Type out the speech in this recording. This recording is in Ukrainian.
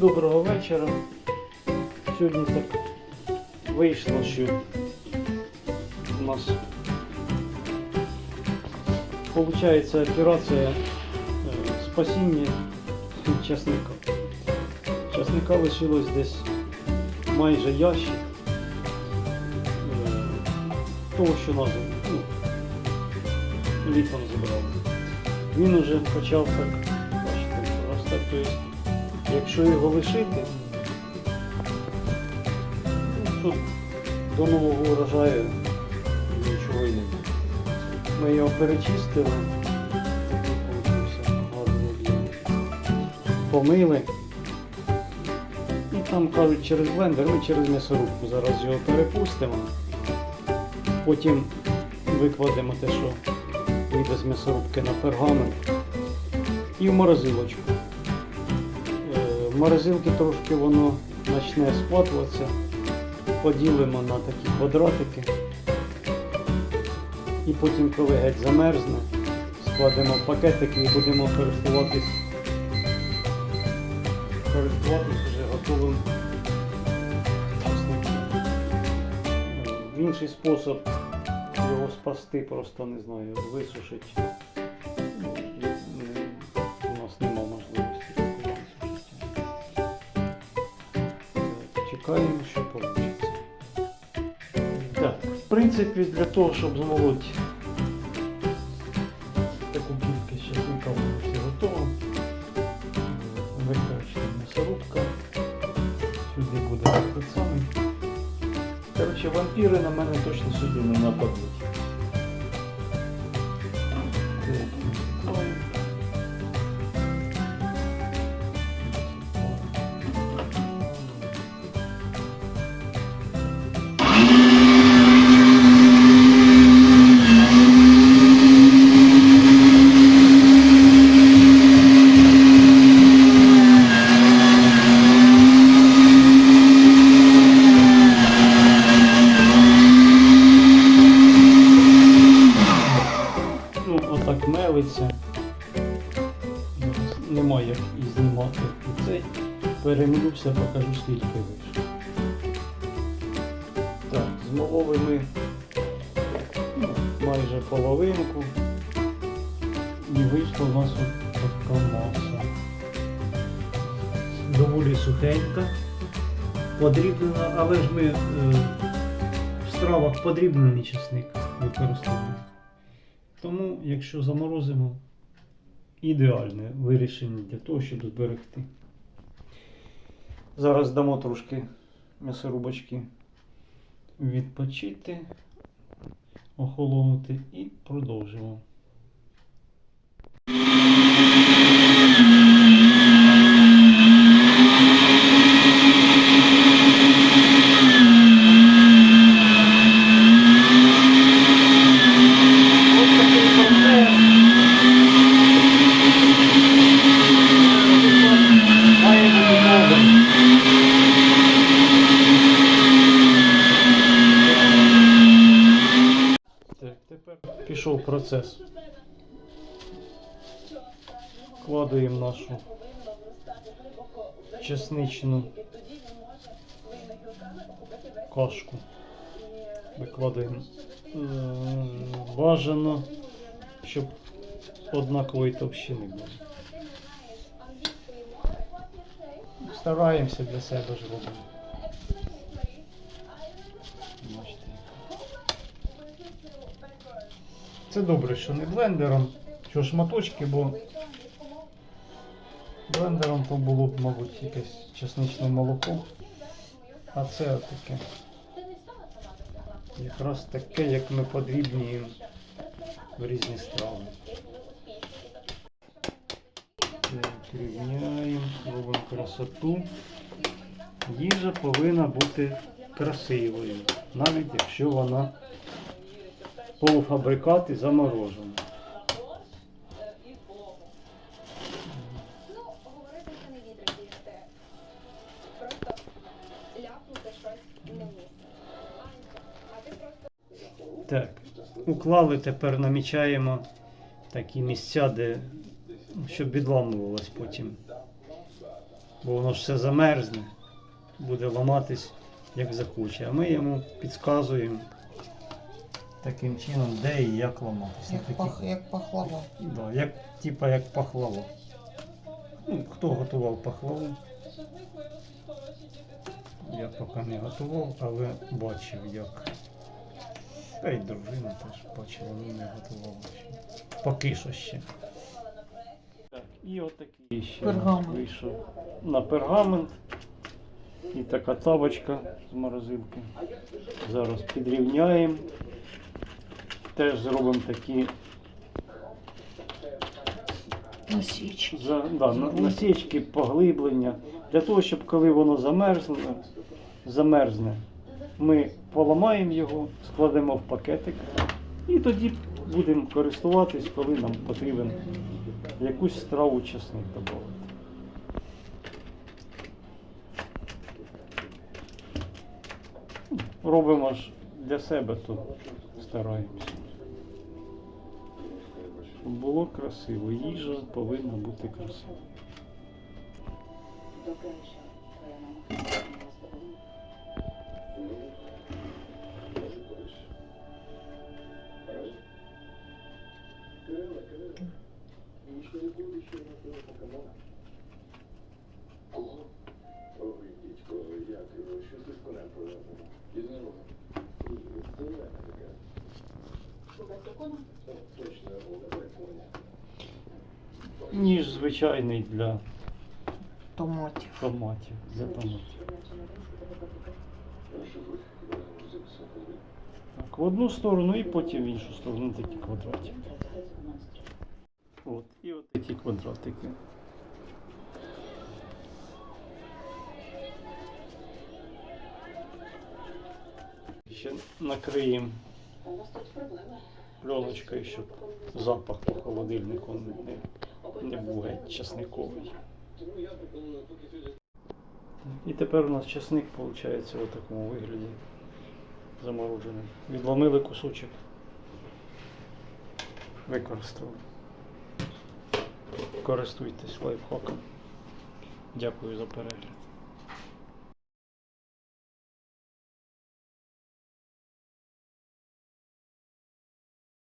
доброго вечора. Сьогодні так вийшло, що у нас виходить операція е, спасіння часника. Часника лишилось десь майже ящик е, того, що нас ну, літом зібрали. Він уже почав так, бачите, рости. Якщо його лишити, ну, тут до нового урожаю нічого і не. Ми його перечистили. Помили. І там кажуть через блендер, ми через м'ясорубку зараз його перепустимо. Потім викладемо те, що вийде з м'ясорубки на пергамент і в морозилочку. В морозилці трошки воно почне схватуватися. Поділимо на такі квадратики. І потім, коли геть замерзне, складемо в пакетики і будемо користуватись, користуватись вже готовим. В інший спосіб його спасти, просто не знаю, висушити. Чекаємо, що вийде. Так, в принципі, для того, щоб змолоти таку кількість часника, все готово. Використана м'ясорубка. Сюди буде так самий. Коротше, вампіри на мене точно сюди не нападуть. Перемілюся, покажу скільки вийшло. Так, змололи ми ну, майже половинку. І вийшла у нас така маса. Доволі сухенька, подрібнена, але ж ми е, в стравах подрібнений чесник використовуємо. Тому, якщо заморозимо, ідеальне вирішення для того, щоб зберегти. Зараз дамо трошки м'ясорубочки відпочити, охолонути і продовжимо. Ось такий процес. Має бути добрий. Так, тепер процес. Вкладаємо нашу чесничну кашку. Викладаємо бажано, щоб однакової товщини було. Стараємося для себе ж робимо. Це добре, що не блендером, що шматочки, бо блендером то було б, мабуть, якесь чесничне молоко. А це таке. Якраз таке, як ми подрібнюємо в різні страви. Рівняємо, робимо красоту. Їжа повинна бути красивою, навіть якщо вона полуфабрикат і заморожена. Ну, Так, уклали, тепер намічаємо такі місця, де щоб відламувалось потім бо воно ж все замерзне, буде ламатись як захоче. А ми йому підказуємо таким чином, де і як ламатись. Як, Такі- пах, як пахлава. Да, як, типа як пахлава. Ну, хто готував пахлаву? Я поки не готував, але бачив як. Та й дружина теж бачила, але не готувала ще. Поки що ще. Так, і отакий ще Пергамент. вийшов на пергамент. І така табочка з морозилки. Зараз підрівняємо. Теж зробимо такі Насічки. За, да, насічки, поглиблення. Для того, щоб коли воно замерзне, замерзне, ми поламаємо його, складемо в пакетик і тоді будемо користуватись, коли нам потрібен якусь страву чесник додати. Робимо ж для себе, то стараємося. Було красиво. Їжа повинна бути красива. Ой, дідько, як його, що ти з конем пов'язано? Єдинорога. Це не таке. О, Точно, давай коня. Ніж звичайний для Томатів. томатів. Для томатів. Так, в одну сторону і потім в іншу сторону такі квадратики. От, і от такі квадратики. Ще накриємо пленочкою, щоб запах по холодильнику не, не був геть часниковий. І тепер у нас часник виходить у такому вигляді заморожений. Відломили кусочок. Використали. Користуйтесь лайфхаком. Дякую за перегляд.